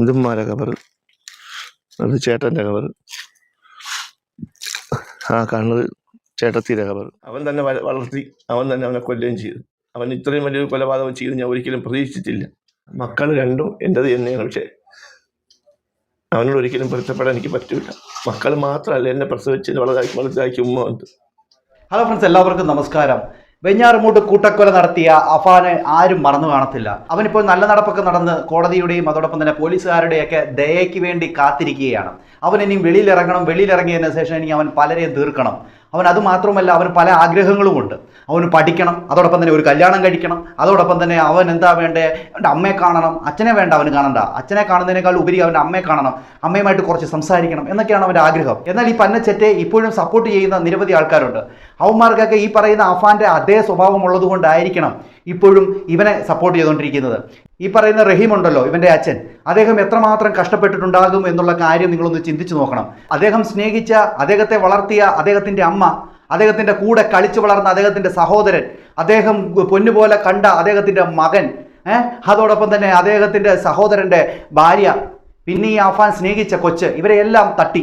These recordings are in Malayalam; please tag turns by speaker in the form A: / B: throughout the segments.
A: ഇതുമ്മാരെ കവർ അത് ചേട്ടന്റെ കവർ ആ കാണുന്നത് ചേട്ടത്തിയുടെ കവർ അവൻ തന്നെ വളർത്തി അവൻ തന്നെ അവനെ കൊല്ലുകയും ചെയ്തു. അവൻ ഇത്രയും വലിയൊരു കൊലപാതകം ചെയ്ത് ഞാൻ ഒരിക്കലും പ്രതീക്ഷിച്ചിട്ടില്ല. മക്കൾ രണ്ടും എന്റെത് തന്നെയാണ്. പക്ഷേ അവനോട് ഒരിക്കലും പൊരുത്തപ്പെടാൻ എനിക്ക് പറ്റില്ല മക്കൾ മാത്രമല്ല എന്നെ പ്രസവിച്ച് വളരെ വളരെ ഉമ്മ ഉണ്ട്
B: ഹലോ ഫ്രണ്ട്സ് എല്ലാവർക്കും നമസ്കാരം. വെഞ്ഞാറമൂട്ട് കൂട്ടക്കൊല നടത്തിയ അഫാനെ ആരും മറന്നു കാണത്തില്ല. അവനിപ്പോൾ നല്ല നടപ്പൊക്കെ നടന്ന് കോടതിയുടെയും അതോടൊപ്പം തന്നെ പോലീസുകാരുടെയൊക്കെ ദയയ്ക്ക് വേണ്ടി കാത്തിരിക്കുകയാണ്. അവൻ ഇനിയും വെളിയിലിറങ്ങണം വെളിയിലിറങ്ങിയതിന് ശേഷം ഇനി അവൻ പലരെയും തീർക്കണം. അവൻ അതുമാത്രമല്ല അവന് പല ആഗ്രഹങ്ങളുമുണ്ട്. അവന് പഠിക്കണം അതോടൊപ്പം തന്നെ ഒരു കല്യാണം കഴിക്കണം അതോടൊപ്പം തന്നെ അവൻ എന്താ വേണ്ടേ? അവന്റെ അമ്മയെ കാണണം അച്ഛനെ വേണ്ട അവന് കാണണ്ട. അച്ഛനെ കാണുന്നതിനേക്കാൾ ഉപരി അവന്റെ അമ്മയെ കാണണം അമ്മയുമായിട്ട് കുറച്ച് സംസാരിക്കണം എന്നൊക്കെയാണ് അവന്റെ ആഗ്രഹം. എന്നാൽ ഈ പന്നച്ചെറ്റെ ഇപ്പോഴും സപ്പോർട്ട് ചെയ്യുന്ന നിരവധി ആൾക്കാരുണ്ട്. അവന്മാർക്കൊക്കെ ഈ പറയുന്ന അഫാന്റെ അതേ സ്വഭാവമുള്ളത് കൊണ്ടായിരിക്കണം ഇപ്പോഴും ഇവനെ സപ്പോർട്ട് ചെയ്തുകൊണ്ടിരിക്കുന്നത്. ഈ പറയുന്ന റഹീം ഉണ്ടല്ലോ ഇവന്റെ അച്ഛൻ. അദ്ദേഹം എത്രമാത്രം കഷ്ടപ്പെട്ടിട്ടുണ്ടാകും എന്നുള്ള കാര്യം നിങ്ങളൊന്ന് ചിന്തിച്ചു നോക്കണം. അദ്ദേഹം സ്നേഹിച്ച അദ്ദേഹത്തെ വളർത്തിയ അദ്ദേഹത്തിന്റെ അമ്മ അദ്ദേഹത്തിന്റെ കൂടെ കളിച്ചു വളർന്ന അദ്ദേഹത്തിന്റെ സഹോദരൻ അദ്ദേഹം പൊന്നുപോലെ കണ്ട അദ്ദേഹത്തിന്റെ മകൻ അതോടൊപ്പം തന്നെ അദ്ദേഹത്തിന്റെ സഹോദരന്റെ ഭാര്യ പിന്നെ ഈ അഫാൻ സ്നേഹിച്ച കൊച്ച് ഇവരെയെല്ലാം തട്ടി.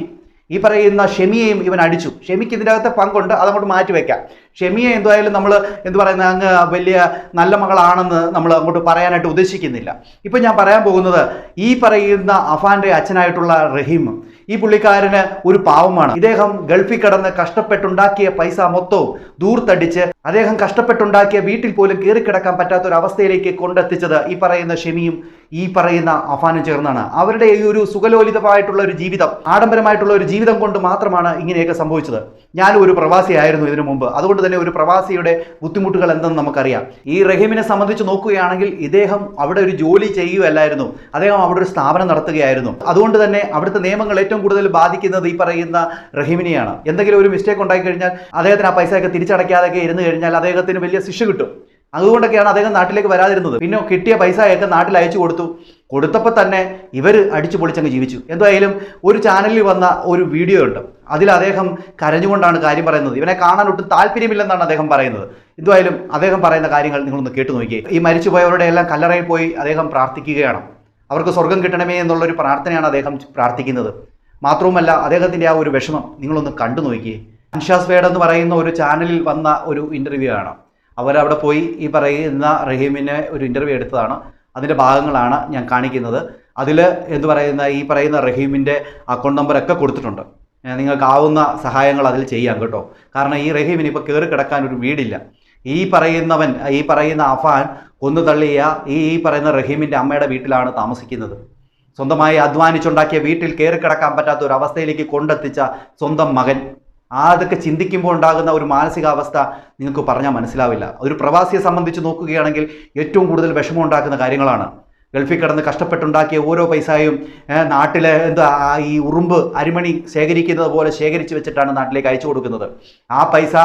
B: ഈ പറയുന്ന ഷെമിയെയും ഇവൻ അടിച്ചു. ഷെമിക്ക് ഇതിന്റെ അകത്ത് പങ്കുണ്ട് അതങ്ങോട്ട് മാറ്റി വെക്കാം. ഷെമിയെ എന്തായാലും നമ്മൾ എന്ത് പറയുന്നത് അങ്ങ് വലിയ നല്ല മകളാണെന്ന് നമ്മൾ അങ്ങോട്ട് പറയാനായിട്ട് ഉദ്ദേശിക്കുന്നില്ല. ഇപ്പം ഞാൻ പറയാൻ പോകുന്നത് ഈ പറയുന്ന അഫാന്റെ അച്ഛനായിട്ടുള്ള റഹീം ഈ പുള്ളിക്കാരന് ഒരു പാവമാണ്. ഇദ്ദേഹം ഗൾഫിൽ കടന്ന് കഷ്ടപ്പെട്ടുണ്ടാക്കിയ പൈസ മൊത്തവും ദൂർത്തടിച്ച് അദ്ദേഹം കഷ്ടപ്പെട്ടുണ്ടാക്കിയ വീട്ടിൽ പോലും കയറിക്കിടക്കാൻ പറ്റാത്ത ഒരു അവസ്ഥയിലേക്ക് കൊണ്ടെത്തിച്ചത് ഈ പറയുന്ന ഷെമിയും ഈ പറയുന്ന അഫാനും ചേർന്നാണ്. അവരുടെ ഈ ഒരു സുഖലോലിതമായിട്ടുള്ള ഒരു ജീവിതം ആഡംബരമായിട്ടുള്ള ഒരു ജീവിതം കൊണ്ട് മാത്രമാണ് ഇങ്ങനെയൊക്കെ സംഭവിച്ചത്. ഞാനും ഒരു പ്രവാസിയായിരുന്നു ഇതിനു മുമ്പ്. അതുകൊണ്ട് തന്നെ ഒരു പ്രവാസിയുടെ ബുദ്ധിമുട്ടുകൾ എന്തെന്ന് നമുക്കറിയാം. ഈ റഹീമിനെ സംബന്ധിച്ച് നോക്കുകയാണെങ്കിൽ ഇദ്ദേഹം അവിടെ ഒരു ജോലി ചെയ്യുകയല്ലായിരുന്നു. അദ്ദേഹം അവിടെ ഒരു സ്ഥാപനം നടത്തുകയായിരുന്നു. അതുകൊണ്ട് തന്നെ അവിടുത്തെ നിയമങ്ങൾ ഏറ്റവും കൂടുതൽ ബാധിക്കുന്നത് ഈ പറയുന്ന റഹീമിനെയാണ്. എന്തെങ്കിലും ഒരു മിസ്റ്റേക്ക് ഉണ്ടായി കഴിഞ്ഞാൽ അദ്ദേഹത്തിന് ആ പൈസയൊക്കെ തിരിച്ചടയ്ക്കാതെയൊക്കെ ഇരുന്ന് കഴിഞ്ഞാൽ അദ്ദേഹത്തിന് വലിയ ശിക്ഷ കിട്ടും. അതുകൊണ്ടൊക്കെയാണ് അദ്ദേഹം നാട്ടിലേക്ക് വരാതിരുന്നത്. പിന്നെ കിട്ടിയ പൈസയൊക്കെ നാട്ടിൽ അയച്ചു കൊടുത്തു. കൊടുത്തപ്പോൾ തന്നെ ഇവർ അടിച്ചു പൊളിച്ചങ്ങ് ജീവിച്ചു. എന്തായാലും ഒരു ചാനലിൽ വന്ന ഒരു വീഡിയോ ഉണ്ട്. അതിൽ അദ്ദേഹം കരഞ്ഞുകൊണ്ടാണ് കാര്യം പറയുന്നത്. ഇവനെ കാണാൻ ഒട്ടും താല്പര്യമില്ലെന്നാണ് അദ്ദേഹം പറയുന്നത്. എന്തായാലും അദ്ദേഹം പറയുന്ന കാര്യങ്ങൾ നിങ്ങളൊന്ന് കേട്ടു നോക്കിയേ. ഈ മരിച്ചുപോയവരുടെ എല്ലാം കല്ലറയിൽ പോയി അദ്ദേഹം പ്രാർത്ഥിക്കുകയാണ്. അവർക്ക് സ്വർഗം കിട്ടണമേ എന്നുള്ളൊരു പ്രാർത്ഥനയാണ് അദ്ദേഹം പ്രാർത്ഥിക്കുന്നത്. മാത്രവുമല്ല അദ്ദേഹത്തിന്റെ ആ ഒരു വിഷമം നിങ്ങളൊന്ന് കണ്ടു നോക്കി അൻഷാസ് വേഡ് എന്ന് പറയുന്ന ഒരു ചാനലിൽ വന്ന ഒരു ഇന്റർവ്യൂ ആണ്. അവരവിടെ പോയി ഈ പറയുന്ന റഹീമിനെ ഒരു ഇന്റർവ്യൂ എടുത്തതാണ്. അതിന്റെ ഭാഗങ്ങളാണ് ഞാൻ കാണിക്കുന്നത്. അതിൽ എന്ന് പറയുന്ന ഈ പറയുന്ന റഹീമിന്റെ അക്കൗണ്ട് നമ്പറൊക്കെ കൊടുത്തിട്ടുണ്ട്. നിങ്ങൾക്കാവുന്ന സഹായങ്ങൾ അതിൽ ചെയ്യാം കേട്ടോ. കാരണം ഈ റഹീമിന് ഇപ്പോൾ കയറി കിടക്കാൻ ഒരു വീടില്ല. ഈ പറയുന്നവൻ ഈ പറയുന്ന അഫാൻ കൊന്നു തള്ളിയ ഈ പറയുന്ന റഹീമിന്റെ അമ്മയുടെ വീട്ടിലാണ് താമസിക്കുന്നത്. സ്വന്തമായി അധ്വാനിച്ചുണ്ടാക്കിയ വീട്ടിൽ കയറി കിടക്കാൻ പറ്റാത്ത ഒരു അവസ്ഥയിലേക്ക് കൊണ്ടെത്തിച്ച സ്വന്തം മകൻ. അതൊക്കെ ചിന്തിക്കുമ്പോൾ ഉണ്ടാകുന്ന ഒരു മാനസികാവസ്ഥ നിങ്ങൾക്ക് പറഞ്ഞാൽ മനസ്സിലാവില്ല. ഒരു പ്രവാസിയെ സംബന്ധിച്ച് നോക്കുകയാണെങ്കിൽ ഏറ്റവും കൂടുതൽ വിഷമം ഉണ്ടാക്കുന്ന കാര്യങ്ങളാണ്. ഗൾഫിൽ കിടന്ന് കഷ്ടപ്പെട്ടുണ്ടാക്കിയ ഓരോ പൈസയും നാട്ടിലെ എന്താ ഈ ഉറുമ്പ് അരിമണി ശേഖരിക്കുന്നത് പോലെ ശേഖരിച്ച് വെച്ചിട്ടാണ് നാട്ടിലേക്ക് അയച്ചു കൊടുക്കുന്നത്. ആ പൈസ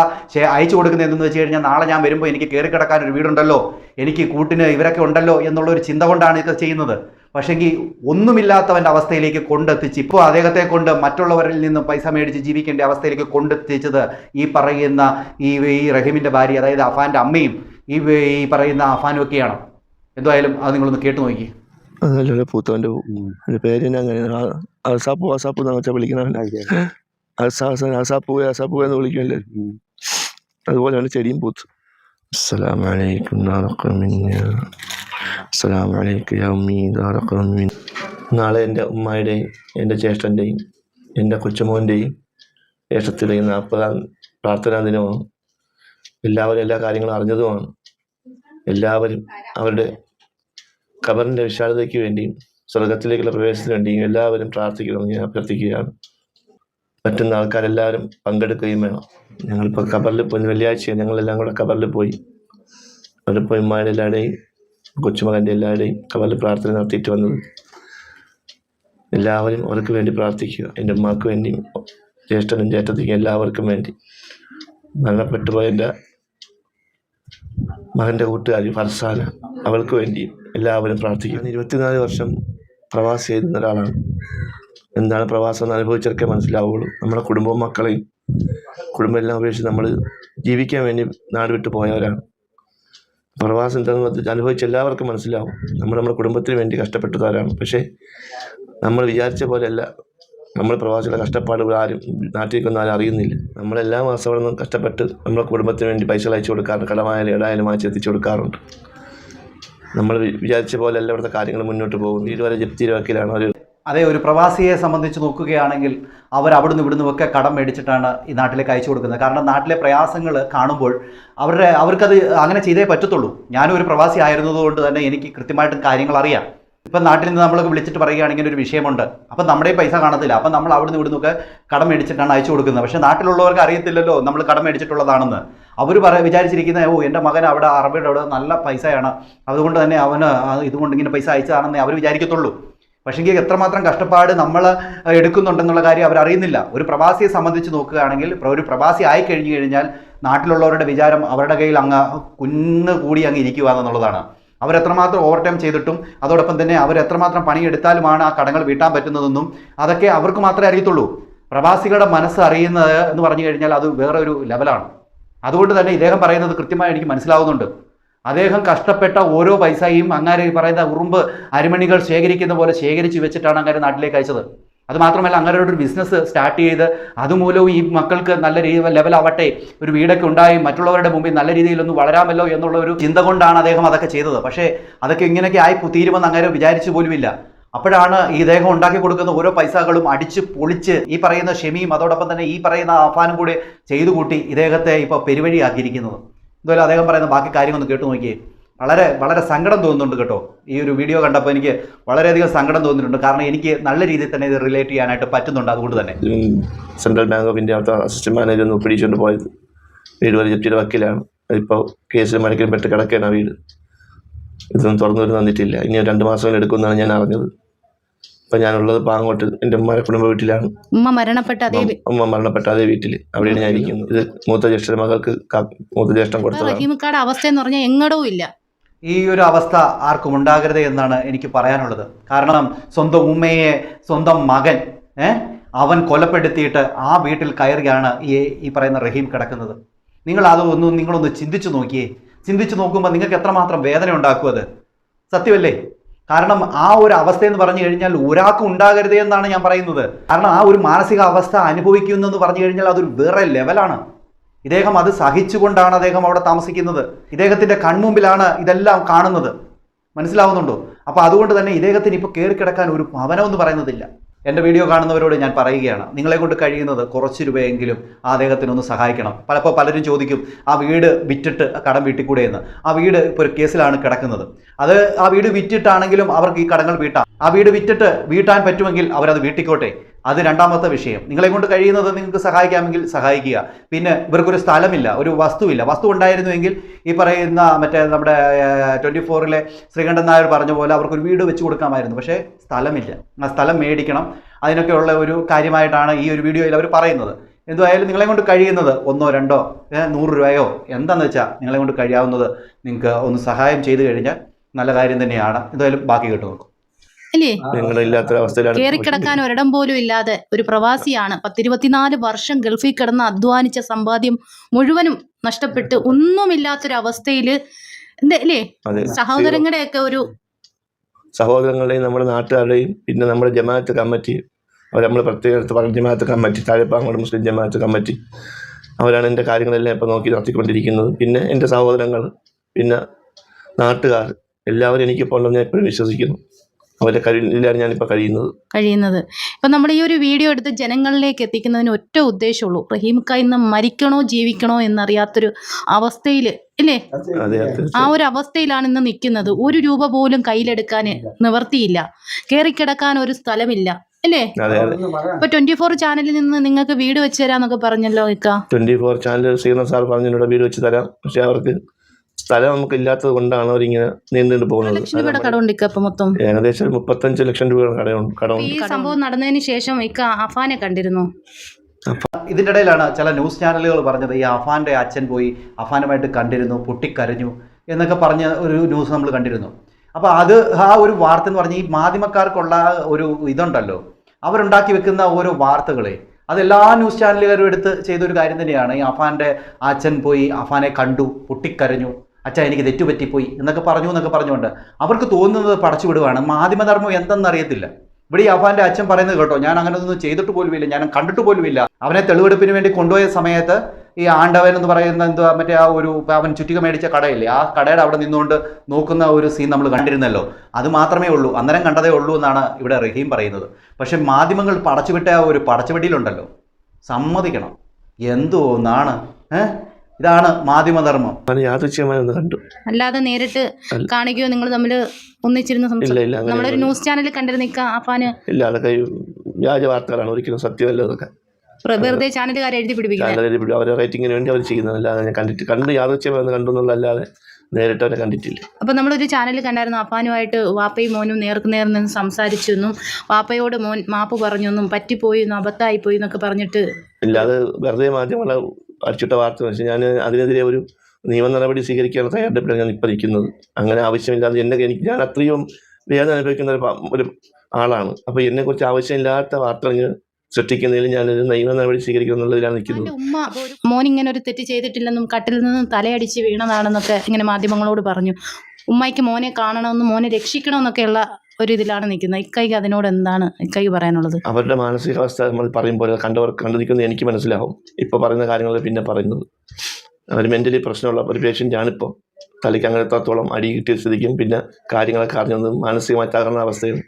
B: അയച്ചു കൊടുക്കുന്നത് എന്തെന്ന് വെച്ച് കഴിഞ്ഞാൽ നാളെ ഞാൻ വരുമ്പോൾ എനിക്ക് കയറി കിടക്കാൻ ഒരു വീടുണ്ടല്ലോ എനിക്ക് കൂട്ടിന് ഇവരൊക്കെ ഉണ്ടല്ലോ എന്നുള്ള ഒരു ചിന്ത കൊണ്ടാണ് ഇത് ചെയ്യുന്നത്. പക്ഷെങ്കിൽ ഒന്നുമില്ലാത്തവന്റെ അവസ്ഥയിലേക്ക് കൊണ്ടെത്തിച്ച് ഇപ്പോൾ അദ്ദേഹത്തെ കൊണ്ട് മറ്റുള്ളവരിൽ നിന്നും പൈസ മേടിച്ച് ജീവിക്കേണ്ട അവസ്ഥയിലേക്ക് കൊണ്ടെത്തിച്ചത് ഈ പറയുന്ന ഈ ഈ റഹീമിന്റെ ഭാര്യ അതായത് അഫാന്റെ അമ്മയും ഈ ഈ പറയുന്ന അഫാനും ഒക്കെയാണ്. എന്തായാലും അത് നിങ്ങളൊന്ന് കേട്ടു നോക്കി.
A: അതല്ല പൂത്തവന്റെ പേര് തന്നെ അങ്ങനെ അസാപ്പു അസാപ്പു എന്ന് വെച്ചാൽ വിളിക്കണവൻ അസാസൻ അസാപ്പു അസാപ്പു എന്ന് വിളിക്കുമല്ലേ അതുപോലെയാണ് ചെടിയും പൂത്ത്. അസ്സലാമലൈക്കും അസ്സലാമലൈക്കും യാ വലൈക്കും നാളെ എന്റെ ഉമ്മായുടെയും എന്റെ ജ്യേഷ്ഠന്റെയും എന്റെ കൊച്ചുമോന്റെയും ജ്യേഷ്ഠത്തിന്റെയും നാൽപ്പതാം പ്രാർത്ഥനാ ദിനമാണ്. എല്ലാവരും എല്ലാ കാര്യങ്ങളും അറിഞ്ഞതുമാണ്. എല്ലാവരും അവരുടെ ഖബറിന്റെ വിശാലതയ്ക്ക് വേണ്ടിയും സ്വർഗത്തിലേക്കുള്ള പ്രവേശനത്തിന് വേണ്ടിയും എല്ലാവരും പ്രാർത്ഥിക്കണമെന്ന് ഞാൻ അഭ്യർത്ഥിക്കുകയാണ്. പറ്റുന്ന ആൾക്കാരെല്ലാവരും പങ്കെടുക്കുകയും വേണം. ഞങ്ങളിപ്പോൾ ഖബറിൽ പോയി വെള്ളിയാഴ്ച ഞങ്ങളെല്ലാം കൂടെ ഖബറിൽ പോയി. അവിടെ പോയി ഉമ്മായുടെ എല്ലാവരുടെയും കൊച്ചുമകന്റെ എല്ലാവരുടെയും ഖബറിൽ പ്രാർത്ഥന നടത്തിയിട്ട് വന്നത്. എല്ലാവരും അവർക്ക് വേണ്ടി പ്രാർത്ഥിക്കുക. എന്റെ ഉമ്മാക്ക് വേണ്ടിയും ജ്യേഷ്ഠനും ചേട്ടത്തിക്കും എല്ലാവർക്കും വേണ്ടി. മരണപ്പെട്ടു പോയ എന്റെ മകന്റെ കൂട്ടുകാരി ഫർസാന അവൾക്ക് വേണ്ടി എല്ലാവരും പ്രാർത്ഥിക്കുക. ഞാൻ ഇരുപത്തിനാല് വർഷം പ്രവാസി ചെയ്യുന്ന ഒരാളാണ്. എന്താണ് പ്രവാസം എന്ന് അനുഭവിച്ചൊക്കെ മനസ്സിലാവുള്ളൂ. നമ്മുടെ കുടുംബവും മക്കളെയും കുടുംബം എല്ലാം ഉപേക്ഷിച്ച് നമ്മൾ ജീവിക്കാൻ വേണ്ടി നാട് വിട്ടു പോയവരാണ്. പ്രവാസം എന്താണെന്ന് അനുഭവിച്ച എല്ലാവർക്കും മനസ്സിലാവും. നമ്മൾ നമ്മുടെ കുടുംബത്തിന് വേണ്ടി കഷ്ടപ്പെട്ടതാരാണ് പക്ഷേ നമ്മൾ വിചാരിച്ച പോലെയല്ല. നമ്മൾ പ്രവാസികളുടെ കഷ്ടപ്പാടുകൾ ആരും നാട്ടിൽ നിൽക്കുന്ന ആരും അറിയുന്നില്ല. നമ്മളെല്ലാ മാസം കഷ്ടപ്പെട്ട് നമ്മുടെ കുടുംബത്തിന് വേണ്ടി പൈസ അയച്ചു കൊടുക്കാറുണ്ട്. കടമായാലും ഇടായാലും വാങ്ങിച്ച് എത്തിച്ചു കൊടുക്കാറുണ്ട്. നമ്മൾ വിചാരിച്ച പോലെയല്ല ഇവിടുത്തെ കാര്യങ്ങൾ മുന്നോട്ട് പോകുന്നു ഇതുവരെ ജപ്തി വക്കീലാണ് ഒരു
B: അതേ ഒരു പ്രവാസിയെ സംബന്ധിച്ച് നോക്കുകയാണെങ്കിൽ അവർ അവിടുന്ന് ഇവിടുന്ന് ഒക്കെ കടം മേടിച്ചിട്ടാണ് ഈ നാട്ടിലേക്ക് അയച്ചു കൊടുക്കുന്നത്. കാരണം നാട്ടിലെ പ്രയാസങ്ങൾ കാണുമ്പോൾ അവരുടെ അവർക്കത് അങ്ങനെ ചെയ്തേ പറ്റത്തുള്ളൂ. ഞാനും ഒരു പ്രവാസി ആയിരുന്നതുകൊണ്ട് തന്നെ എനിക്ക് കൃത്യമായിട്ടും കാര്യങ്ങൾ അറിയാം. ഇപ്പം നാട്ടിൽ നിന്ന് നമ്മളൊക്കെ വിളിച്ചിട്ട് പറയുകയാണെങ്കിൽ ഒരു വിഷയമുണ്ട്. അപ്പം നമ്മുടെ പൈസ കാണത്തില്ല. അപ്പം നമ്മൾ അവിടുന്ന് ഇവിടുന്ന് ഒക്കെ കടം മേടിച്ചിട്ടാണ് അയച്ചു കൊടുക്കുന്നത്. പക്ഷേ നാട്ടിലുള്ളവർക്ക് അറിയത്തില്ലല്ലോ നമ്മൾ കടം മേടിച്ചിട്ടുള്ളതാണെന്ന്. അവർ പറ വിചാരിച്ചിരിക്കുന്ന ഓ എന്റെ മകൻ അവിടെ അറബിയുടെ അവിടെ നല്ല പൈസയാണ്. അതുകൊണ്ട് തന്നെ അവന് ഇതുകൊണ്ട് ഇങ്ങനെ പൈസ അയച്ചതാണെന്നേ അവർ വിചാരിക്കത്തുള്ളൂ. പക്ഷേങ്കിൽ എത്രമാത്രം കഷ്ടപ്പാട് നമ്മൾ എടുക്കുന്നുണ്ടെന്നുള്ള കാര്യം അവരറിയുന്നില്ല. ഒരു പ്രവാസിയെ സംബന്ധിച്ച് നോക്കുകയാണെങ്കിൽ ഒരു പ്രവാസി ആയി കഴിഞ്ഞു കഴിഞ്ഞാൽ നാട്ടിലുള്ളവരുടെ വിചാരം അവരുടെ കയ്യിൽ അങ്ങ് കുന്ന് കൂടി അങ്ങ് ഇരിക്കുക എന്നുള്ളതാണ്. അവരെത്രമാത്രം ഓവർ ടൈം ചെയ്തിട്ടും അതോടൊപ്പം തന്നെ അവർ എത്രമാത്രം പണിയെടുത്താലുമാണ് ആ കടങ്ങൾ വീട്ടാൻ പറ്റുന്നതെന്നും അതൊക്കെ അവർക്ക് മാത്രമേ അറിയത്തുള്ളൂ. പ്രവാസികളുടെ മനസ്സ് അറിയുന്നത് എന്ന് പറഞ്ഞു കഴിഞ്ഞാൽ അത് വേറെ ഒരു ലെവലാണ് അതുകൊണ്ട് തന്നെ ഇദ്ദേഹം പറയുന്നത് കൃത്യമായി എനിക്ക് മനസ്സിലാവുന്നുണ്ട്. അദ്ദേഹം കഷ്ടപ്പെട്ട ഓരോ പൈസയും അങ്ങാരെ പറയുന്ന ഉറുമ്പ് അരിമണികൾ ശേഖരിക്കുന്ന പോലെ ശേഖരിച്ച് വെച്ചിട്ടാണ് അങ്ങാരെ നാട്ടിലേക്ക് അയച്ചത്. അത് മാത്രമല്ല അങ്ങനെ ഒരു ബിസിനസ് സ്റ്റാർട്ട് ചെയ്ത് അതുമൂലവും ഈ മക്കൾക്ക് നല്ല രീതി ലെവലാവട്ടെ ഒരു വീടൊക്കെ ഉണ്ടായി മറ്റുള്ളവരുടെ മുമ്പിൽ നല്ല രീതിയിലൊന്നും വളരാമല്ലോ എന്നുള്ള ഒരു ചിന്ത കൊണ്ടാണ് അദ്ദേഹം അതൊക്കെ ചെയ്തത്. പക്ഷേ അതൊക്കെ ഇങ്ങനെയൊക്കെ ആയി തീരുമെന്ന് അങ്ങനെ വിചാരിച്ചു പോലുമില്ല. അപ്പോഴാണ് ഈ ദേഹം ഉണ്ടാക്കി കൊടുക്കുന്ന ഓരോ പൈസകളും അടിച്ച് പൊളിച്ച് ഈ പറയുന്ന ഷെമിയും അതോടൊപ്പം തന്നെ ഈ പറയുന്ന ആഹ്വാനം കൂടി ചെയ്തു കൂട്ടി ഇദ്ദേഹത്തെ ഇപ്പോൾ പെരുവഴിയാക്കിയിരിക്കുന്നത്. ഇതുപോലെ അദ്ദേഹം പറയുന്ന ബാക്കി കാര്യങ്ങളൊന്ന് കേട്ടു നോക്കിയേ. വളരെ വളരെ സങ്കടം തോന്നുന്നുണ്ട് കേട്ടോ. ഈ ഒരു വീഡിയോ കണ്ടപ്പോൾ എനിക്ക് വളരെയധികം സങ്കടം തോന്നിയിട്ടുണ്ട്. കാരണം എനിക്ക് നല്ല രീതിയിൽ തന്നെ ഇത് റിലേറ്റ് ചെയ്യാനായിട്ട് പറ്റുന്നുണ്ട് അതുകൊണ്ട് തന്നെ.
A: Central bank of India assistant manager ഒന്ന് പിടിച്ചുകൊണ്ട് പോയത്. വീട് വരെ ജപ്തിയുടെ വക്കീലാണ്. ഇപ്പോൾ കേസിൽ മരക്കിൽ പെട്ട് കിടക്കുകയാണ് വീട്. ഇതൊന്നും തുറന്നു വരുന്ന തന്നിട്ടില്ല. ഇനി രണ്ട് മാസം എടുക്കുമെന്നാണ് ഞാൻ അറിഞ്ഞത്. ഇപ്പം ഞാനുള്ളത് പാങ്ങോട്ട് എന്റെ ഉമ്മ കുടുംബ വീട്ടിലാണ്.
C: ഉമ്മ മരണപ്പെട്ട അതേ
A: ഉമ്മ- ഉമ്മ മരണപ്പെട്ട അതേ വീട്ടിൽ അവിടെയാണ് ഞാൻ ഇരിക്കുന്നത്. ഇത് മൂത്ത ജ്യേഷ്ഠ മകൾക്ക് ക- മൂത്ത ജ്യേഷ്ഠം കൊടുത്തതാണ്.
C: റഹീമിക്കാട് അവസ്ഥ എന്ന് പറഞ്ഞാൽ എങ്ങടോ ഇല്ല.
B: ഈ ഒരു അവസ്ഥ ആർക്കും ഉണ്ടാകരുത് എന്നാണ് എനിക്ക് പറയാനുള്ളത്. കാരണം സ്വന്തം ഉമ്മയെ സ്വന്തം മകൻ ഏ അവൻ കൊലപ്പെടുത്തിയിട്ട് ആ വീട്ടിൽ കയറിയാണ് ഈ ഈ പറയുന്ന റഹീം കിടക്കുന്നത്. നിങ്ങൾ അത് ഒന്ന് നിങ്ങളൊന്ന് ചിന്തിച്ചു നോക്കിയേ. ചിന്തിച്ചു നോക്കുമ്പോൾ നിങ്ങൾക്ക് എത്രമാത്രം വേദന ഉണ്ടാക്കും അത് സത്യമല്ലേ? കാരണം ആ ഒരു അവസ്ഥ എന്ന് പറഞ്ഞു കഴിഞ്ഞാൽ ഒരാൾക്കും ഉണ്ടാകരുത് എന്നാണ് ഞാൻ പറയുന്നത്. കാരണം ആ ഒരു മാനസിക അവസ്ഥ അനുഭവിക്കുന്നു എന്ന് പറഞ്ഞു കഴിഞ്ഞാൽ അതൊരു വേറെ ലെവലാണ് ഇദ്ദേഹം അത് സഹിച്ചുകൊണ്ടാണ് അദ്ദേഹം അവിടെ താമസിക്കുന്നത്. ഇദ്ദേഹത്തിന്റെ കൺമുമ്പിലാണ് ഇതെല്ലാം കാണുന്നത്. മനസ്സിലാവുന്നുണ്ടോ? അപ്പോൾ അതുകൊണ്ട് തന്നെ ഇദ്ദേഹത്തിന് ഇപ്പോൾ കയറി കിടക്കാൻ ഒരു ഭവനം എന്ന് പറയുന്നതില്ല. എന്റെ വീഡിയോ കാണുന്നവരോട് ഞാൻ പറയുകയാണ് നിങ്ങളെ കൊണ്ട് കഴിയുന്നത് കുറച്ച് രൂപയെങ്കിലും ആ അദ്ദേഹത്തിനൊന്ന് സഹായിക്കണം. പലപ്പോൾ പലരും ചോദിക്കും ആ വീട് വിറ്റിട്ട് കടം വീട്ടിക്കൂടെ എന്ന്? ആ വീട് ഇപ്പോൾ ഒരു കേസിലാണ് കിടക്കുന്നത്. അത് ആ വീട് വിറ്റിട്ടാണെങ്കിലും അവർക്ക് ഈ കടങ്ങൾ വീട്ടാം. ആ വീട് വിറ്റിട്ട് വീട്ടാൻ പറ്റുമെങ്കിൽ അവരത് വീട്ടിക്കോട്ടെ. അത് രണ്ടാമത്തെ വിഷയം. നിങ്ങളെ കൊണ്ട് കഴിയുന്നത് നിങ്ങൾക്ക് സഹായിക്കാമെങ്കിൽ സഹായിക്കുക. പിന്നെ ഇവർക്കൊരു സ്ഥലമില്ല ഒരു വസ്തുവില്ല. വസ്തു ഉണ്ടായിരുന്നുവെങ്കിൽ ഈ പറയുന്ന മറ്റേ നമ്മുടെ ട്വന്റി ഫോറിലെ ശ്രീകണ്ഠൻ നായർ പറഞ്ഞ പോലെ അവർക്കൊരു വീട് വെച്ച് കൊടുക്കാമായിരുന്നു. പക്ഷേ സ്ഥലമില്ല. ആ സ്ഥലം മേടിക്കണം. അതിനൊക്കെയുള്ള ഒരു കാര്യമായിട്ടാണ് ഈ ഒരു വീഡിയോയിൽ അവർ പറയുന്നത്. എന്തായാലും നിങ്ങളെ കൊണ്ട് കഴിയുന്നത് ഒന്നോ രണ്ടോ നൂറ് രൂപയോ എന്താണെന്ന് വെച്ചാൽ നിങ്ങളെ കൊണ്ട് കഴിയാവുന്നത് നിങ്ങൾക്ക് ഒന്ന് സഹായം ചെയ്തു കഴിഞ്ഞാൽ നല്ല കാര്യം തന്നെയാണ്. എന്തായാലും ബാക്കി കേട്ട് നോക്കും.
C: അല്ലേ? കയറിക്കിടക്കാൻ ഒരിടം പോലും ഇല്ലാതെ ഒരു പ്രവാസിയാണ്. പത്തിരുപത്തിനാല് വർഷം ഗൾഫിൽ കിടന്ന് അധ്വാനിച്ച സമ്പാദ്യം മുഴുവനും നഷ്ടപ്പെട്ട് ഒന്നുമില്ലാത്തൊരവസ്ഥയിൽ അല്ലേ?
A: സഹോദരങ്ങളുടെ
C: ഒക്കെ ഒരു
A: സഹോദരങ്ങളുടെയും നമ്മുടെ നാട്ടുകാരുടെയും പിന്നെ നമ്മുടെ ജമാഅത്ത് കമ്മിറ്റി അവർ നമ്മൾ പ്രത്യേകത്ത് പറഞ്ഞ ജമാഅത്ത് കമ്മിറ്റി താഴെപ്പാങ്ങോട് മുസ്ലിം ജമാഅത്ത് കമ്മിറ്റി അവരാണ് എന്റെ കാര്യങ്ങളെല്ലാം ഇപ്പോൾ നോക്കി നടത്തിക്കൊണ്ടിരിക്കുന്നത്. പിന്നെ എന്റെ സഹോദരങ്ങൾ പിന്നെ നാട്ടുകാർ എല്ലാവരും എനിക്കിപ്പോൾ ഉണ്ടെന്ന് ഞാൻ എപ്പോഴും വിശ്വസിക്കുന്നു. അവരുടെ കഴിവിലാണ് ഞാനിപ്പോൾ കഴിയുന്നത്.
C: കഴിയുന്നത്. ഇപ്പം നമ്മൾ ഈ ഒരു വീഡിയോ എടുത്ത് ജനങ്ങളിലേക്ക് എത്തിക്കുന്നതിന് ഒറ്റ ഉദ്ദേശമുള്ളൂ. റഹീമിക്ക ഇന്ന് മരിക്കണോ ജീവിക്കണോ എന്നറിയാത്തൊരു അവസ്ഥയിൽ ഇല്ലേ? ആ ഒരു അവസ്ഥയിലാണ് ഇന്ന് നിൽക്കുന്നത്. ഒരു രൂപ പോലും കയ്യിലെടുക്കാൻ നിവർത്തിയില്ല. കയറിക്കിടക്കാൻ ഒരു സ്ഥലമില്ല. അല്ലേ ഇപ്പൊ ട്വന്റി ഫോർ ചാനലിൽ നിന്ന് നിങ്ങൾക്ക് വീട് വെച്ച് തരാന്നൊക്കെ പറഞ്ഞല്ലോ ഇക്ക.
A: Twenty four channel Sridhar sir പറഞ്ഞു എന്നോട് വീട് വെച്ച് തരാം. പക്ഷെ അവർക്ക് സ്ഥലം നമുക്ക് ഇല്ലാത്തത് കൊണ്ടാണ് അവരിങ്ങനെ നീണ്ടു പോകുന്നത്. ഏകദേശം ഒരു മുപ്പത്തഞ്ച് ലക്ഷം രൂപയുടെ കടമുണ്ട്.
C: ഈ സംഭവം നടന്നതിന് ശേഷം ഇക്ക അഫാനെ കണ്ടിരുന്നു?
B: ഇതിന്റെ ഇടയിലാണ് ചില ന്യൂസ് ചാനലുകൾ പറഞ്ഞത് ഈ അഫാന്റെ അച്ഛൻ പോയി അഫാനുമായിട്ട് കണ്ടിരുന്നു പൊട്ടിക്കരഞ്ഞു എന്നൊക്കെ പറഞ്ഞ ഒരു ന്യൂസ് നമ്മൾ കണ്ടിരുന്നു. അപ്പോൾ അത് ആ ഒരു വാർത്ത എന്ന് പറഞ്ഞ ഈ മാധ്യമക്കാർക്കുള്ള ഒരു ഇതുണ്ടല്ലോ. അവരുണ്ടാക്കി വെക്കുന്ന ഓരോ വാർത്തകളെ. അതെല്ലാ ന്യൂസ് ചാനലുകാരും എടുത്ത് ചെയ്തൊരു കാര്യം തന്നെയാണ്. ഈ അഫാന്റെ അച്ഛൻ പോയി അഫാനെ കണ്ടു പൊട്ടിക്കരഞ്ഞു. അച്ഛാ എനിക്ക് തെറ്റുപറ്റിപ്പോയി എന്നൊക്കെ പറഞ്ഞു എന്നൊക്കെ പറഞ്ഞുകൊണ്ട് അവർക്ക് തോന്നുന്നത് പടച്ചു വിടുവാണ്. മാധ്യമധർമ്മം എന്തെന്ന് അറിയത്തില്ല. ഇവിടെ അഫാന്റെ അച്ഛൻ പറയുന്നത് കേട്ടോ ഞാൻ അങ്ങനെ ഒന്നും ചെയ്തിട്ട് പോലുമില്ല ഞാൻ കണ്ടിട്ട് പോലുമില്ല. അവനെ തെളിവെടുപ്പിന് വേണ്ടി കൊണ്ടുപോയ സമയത്ത് ഈ ആണ്ടവൻ എന്ന് പറയുന്ന എന്തുവാ മറ്റേ ആ ഒരു അവൻ ചുറ്റിക മേടിച്ച കടയില്ലേ ആ കടയുടെ അവിടെ നിന്നുകൊണ്ട് നോക്കുന്ന ഒരു സീൻ നമ്മൾ കണ്ടിരുന്നല്ലോ. അത് മാത്രമേ ഉള്ളൂ അന്നേരം കണ്ടതേ ഉള്ളൂ എന്നാണ് ഇവിടെ റഹീം പറയുന്നത്. പക്ഷെ മാധ്യമങ്ങൾ പടച്ചുവിട്ട ആ ഒരു പടച്ചുവിടിയിലുണ്ടല്ലോ സമ്മതിക്കണം. എന്തോ നാണ് ഏഹ് ഇതാണ് മാധ്യമധർമ്മം.
A: യാദൃശ്യമായി ഒന്ന് കണ്ടു.
C: അല്ലാതെ നേരിട്ട് കാണിക്കുകയോ നിങ്ങൾ തമ്മിൽ ഒന്നിച്ചിരുന്ന്
A: ഇല്ല ഇല്ല അങ്ങനെ
C: നമ്മളൊരു ന്യൂസ് ചാനലിൽ കണ്ടിരുന്ന ഇക്ക അപ്പാന്
A: ഇല്ല അതൊക്കെ വ്യാജ വാർത്തകളാണ് ഒരിക്കലും സത്യമല്ല അതൊക്കെ.
C: വെറുതെ ചാനലുകാരെ എഴുതി
A: പിടിപ്പിക്കും അവരെ റേറ്റിങ്ങിന് വേണ്ടി അവർ ചെയ്യുന്നതല്ലാതെ ഞാൻ കണ്ടിട്ട് കണ്ട് യാദൃശ്യമായി ഒന്ന് കണ്ടു എന്നുള്ളതല്ലാതെ നേരിട്ട് അവരെ കണ്ടിട്ടില്ല.
C: അപ്പൊ നമ്മളൊരു ചാനൽ കണ്ടായിരുന്നു അപ്പാനുമായിട്ട് വാപ്പയും മോനും നേർക്ക് നേർ നിന്ന് സംസാരിച്ചു എന്നും വാപ്പയോട് മോൻ മാപ്പ് പറഞ്ഞു എന്നും പറ്റിപ്പോയി എന്നും അബദ്ധമായി പോയി എന്നൊക്കെ പറഞ്ഞിട്ട്
A: ഇല്ല അത് വെറുതെ മാധ്യമങ്ങളെ അടിച്ചിട്ട വാർത്ത വെച്ചാൽ ഞാൻ അതിനെതിരെ ഒരു നിയമ നടപടി സ്വീകരിക്കാനുള്ള തയ്യാറെടുപ്പിലാണ് ഞാൻ ഇപ്പോൾ ഇരിക്കുന്നത് അങ്ങനെ ആവശ്യമില്ലാതെ എന്നെ എനിക്ക് ഞാൻ അത്രയും വേദന അനുഭവിക്കുന്ന ഒരു ഒരു ആളാണ്. അപ്പോൾ എന്നെക്കുറിച്ച് ആവശ്യമില്ലാത്ത വാർത്തകൾ ഇങ്ങനെ സൃഷ്ടിക്കുന്നതിൽ ഞാനൊരു നിയമ നടപടി സ്വീകരിക്കുന്നുള്ളതിലാണ് നിൽക്കുന്നത്.
C: ഉമ്മ മോൻ ഇങ്ങനെ ഒരു തെറ്റ് ചെയ്തിട്ടില്ലെന്നും കട്ടിൽ നിന്ന് തലയടിച്ച് വീണതാണെന്നൊക്കെ ഇങ്ങനെ മാധ്യമങ്ങളോട് പറഞ്ഞു. ഉമ്മയ്ക്ക് മോനെ കാണണമെന്നും മോനെ രക്ഷിക്കണമെന്നൊക്കെയുള്ള ഒരു ഇതിലാണ് നിൽക്കുന്നത്. ഇക്കൈക്ക് അതിനോട് എന്താണ് ഇക്കൈക്ക് പറയാനുള്ളത്?
A: അവരുടെ മാനസികാവസ്ഥ നമ്മൾ പറയുമ്പോൾ കണ്ടവർ കണ്ടു നിൽക്കുന്നത് എനിക്ക് മനസ്സിലാവും. ഇപ്പോൾ പറയുന്ന കാര്യങ്ങൾ പിന്നെ പറയുന്നത്. അവർ മെന്റലി പ്രശ്നമുള്ള ഒരു പേഷ്യന്റാണിപ്പോൾ തലയ്ക്ക് അങ്ങനത്തോളം അടി കിട്ടിയ സ്ഥിതിക്കും പിന്നെ കാര്യങ്ങളൊക്കെ അറിഞ്ഞത് മാനസികമായി തകർന്ന അവസ്ഥയും.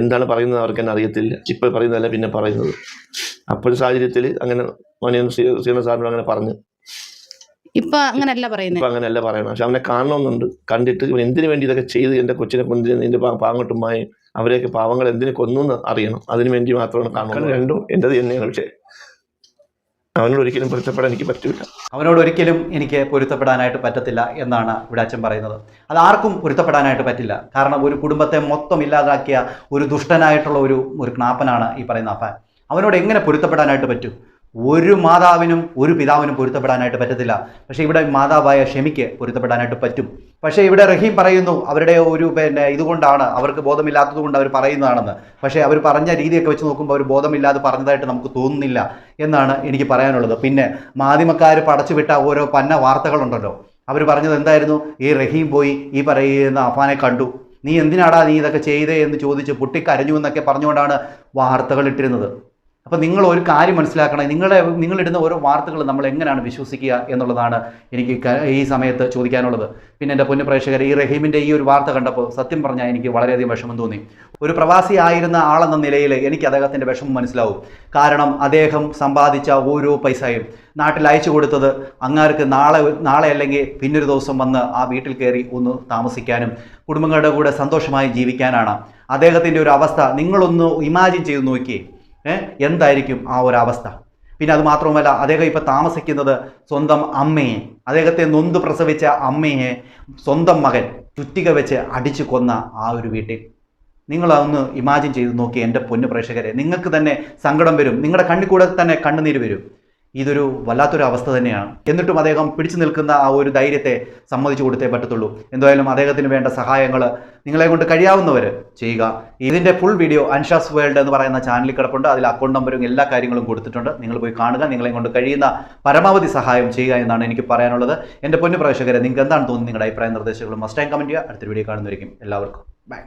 A: എന്താണ് പറയുന്നത് അവർക്ക് തന്നെ അറിയത്തില്ല. ഇപ്പോൾ പറയുന്നതല്ല പിന്നെ പറയുന്നത്. അപ്പോൾ സാഹചര്യത്തിൽ അങ്ങനെ മോനിയൻ ശ്രീ സാറിനോട് അങ്ങനെ പറഞ്ഞു.
C: ഇപ്പൊ അങ്ങനല്ല പറയുന്നത്
A: ഇപ്പൊ അങ്ങനെയല്ല പറയണം പക്ഷെ അവനെ കാണണമെന്നുണ്ട്. കണ്ടിട്ട് ഇവൻ എന്തിനു വേണ്ടി ഇതൊക്കെ ചെയ്ത് എന്റെ കൊച്ചിനെ കൊണ്ട് എന്റെ പാങ്ങോട്ടുമായി അവരെയൊക്കെ പാവങ്ങൾ എന്തിനു കൊന്നു എന്ന് അറിയണം. അതിനു വേണ്ടി മാത്രമാണ് കാണുന്നത്. രണ്ടും എന്റെ തന്നെയാണ്. പക്ഷേ അവനോട് ഒരിക്കലും പൊരുത്തപ്പെടാൻ എനിക്ക് പറ്റില്ല
B: അവനോട് ഒരിക്കലും എനിക്ക് പൊരുത്തപ്പെടാനായിട്ട് പറ്റത്തില്ല എന്നാണ് ഇവിടെ അച്ഛൻ പറയുന്നത്. അത് ആർക്കും പൊരുത്തപ്പെടാനായിട്ട് പറ്റില്ല. കാരണം ഒരു കുടുംബത്തെ മൊത്തം ഇല്ലാതാക്കിയ ഒരു ദുഷ്ടനായിട്ടുള്ള ഒരു ഒരു ക്നാപ്പനാണ് ഈ പറയുന്ന അപ്പാൻ. അവനോട് എങ്ങനെ പൊരുത്തപ്പെടാനായിട്ട് പറ്റും? ഒരു മാതാവിനും ഒരു പിതാവിനും പൊരുത്തപ്പെടാനായിട്ട് പറ്റത്തില്ല. പക്ഷേ ഇവിടെ മാതാവായ ഷെമിക്ക് പൊരുത്തപ്പെടാനായിട്ട് പറ്റും. പക്ഷേ ഇവിടെ റഹീം പറയുന്നു അവരുടെ ഒരു പിന്നെ ഇതുകൊണ്ടാണ് അവർക്ക് ബോധമില്ലാത്തത് കൊണ്ട് അവർ പറയുന്നതാണെന്ന്. പക്ഷേ അവർ പറഞ്ഞ രീതിയൊക്കെ വെച്ച് നോക്കുമ്പോൾ അവർ ബോധമില്ലാതെ പറഞ്ഞതായിട്ട് നമുക്ക് തോന്നുന്നില്ല എന്നാണ് എനിക്ക് പറയാനുള്ളത്. പിന്നെ മാധ്യമക്കാർ പടച്ചുവിട്ട ഓരോ പന്ന വാർത്തകളുണ്ടല്ലോ. അവർ പറഞ്ഞത് എന്തായിരുന്നു? ഈ റഹീം പോയി ഈ പറയുന്ന അഫാനെ കണ്ടു. നീ എന്തിനാടാ നീ ഇതൊക്കെ ചെയ്തേ? എന്ന് ചോദിച്ച് പൊട്ടിക്കരഞ്ഞു എന്നൊക്കെ പറഞ്ഞുകൊണ്ടാണ് വാർത്തകൾ ഇട്ടിരുന്നത്. അപ്പം നിങ്ങൾ ഒരു കാര്യം മനസ്സിലാക്കണം. നിങ്ങളെ നിങ്ങളിടുന്ന ഓരോ വാർത്തകൾ നമ്മൾ എങ്ങനെയാണ് വിശ്വസിക്കുക എന്നുള്ളതാണ് എനിക്ക് ഈ സമയത്ത് ചോദിക്കാനുള്ളത്. പിന്നെ എന്റെ പൊന്നു പ്രേക്ഷകർ ഈ റഹീമിന്റെ ഈ ഒരു വാർത്ത കണ്ടപ്പോൾ സത്യം പറഞ്ഞാൽ എനിക്ക് വളരെയധികം വിഷമം തോന്നി. ഒരു പ്രവാസി ആയിരുന്ന ആളെന്ന നിലയിൽ എനിക്ക് അദ്ദേഹത്തിന്റെ വിഷമം മനസ്സിലാവും. കാരണം അദ്ദേഹം സമ്പാദിച്ച ഓരോ പൈസയും നാട്ടിൽ അയച്ചു കൊടുത്തത് അങ്ങാർക്ക് നാളെ നാളെ അല്ലെങ്കിൽ പിന്നൊരു ദിവസം വന്ന് ആ വീട്ടിൽ കയറി ഒന്ന് താമസിക്കാനും കുടുംബങ്ങളുടെ കൂടെ സന്തോഷമായി ജീവിക്കാനാണ്. അദ്ദേഹത്തിന്റെ ഒരു അവസ്ഥ നിങ്ങളൊന്ന് ഇമാജിൻ ചെയ്ത് നോക്കിയേ? എന്തായിരിക്കും ആ ഒരു അവസ്ഥ? പിന്നെ അത് മാത്രവുമല്ല അദ്ദേഹം ഇപ്പോൾ താമസിക്കുന്നത് സ്വന്തം അമ്മയെ അദ്ദേഹത്തെ നൊന്ത് പ്രസവിച്ച അമ്മയെ സ്വന്തം മകൻ ചുറ്റിക വെച്ച് അടിച്ചു കൊന്ന ആ ഒരു വീട്ടിൽ. നിങ്ങൾ ഇമാജിൻ ചെയ്ത് നോക്കി എന്റെ പൊന്നു പ്രേക്ഷകരെ. നിങ്ങൾക്ക് തന്നെ സങ്കടം വരും. നിങ്ങളുടെ കണ്ണിൽ കൂടെ തന്നെ കണ്ണുനീര് വരും. ഇതൊരു വല്ലാത്തൊരു അവസ്ഥ തന്നെയാണ്. എന്നിട്ടും അദ്ദേഹം പിടിച്ചു നിൽക്കുന്ന ആ ഒരു ധൈര്യത്തെ സമ്മതിച്ചു കൊടുത്തേ പറ്റത്തുള്ളൂ. എന്തായാലും അദ്ദേഹത്തിന് വേണ്ട സഹായങ്ങൾ നിങ്ങളെ കൊണ്ട് കഴിയാവുന്നവർ ചെയ്യുക. ഇതിന്റെ ഫുൾ വീഡിയോ അൻഷാസ് വേൾഡ് എന്ന് പറയുന്ന ചാനലിൽ കിടപ്പുണ്ട്. അതിൽ അക്കൗണ്ട് നമ്പറും എല്ലാ കാര്യങ്ങളും കൊടുത്തിട്ടുണ്ട്. നിങ്ങൾ പോയി കാണുക. നിങ്ങളെ കൊണ്ട് കഴിയുന്ന പരമാവധി സഹായം ചെയ്യുക എന്നാണ് എനിക്ക് പറയാനുള്ളത്. എന്റെ പൊന്നു പ്രേക്ഷകരെ നിങ്ങൾക്ക് എന്താണ് തോന്നുന്നത്? നിങ്ങളുടെ അഭിപ്രായ നിർദ്ദേശങ്ങളും മസ്റ്റ് ടൈം കമന്റ് ചെയ്യുക. അടുത്തൊരു വീഡിയോ കാണുന്നവരിക്കും എല്ലാവർക്കും. ബൈ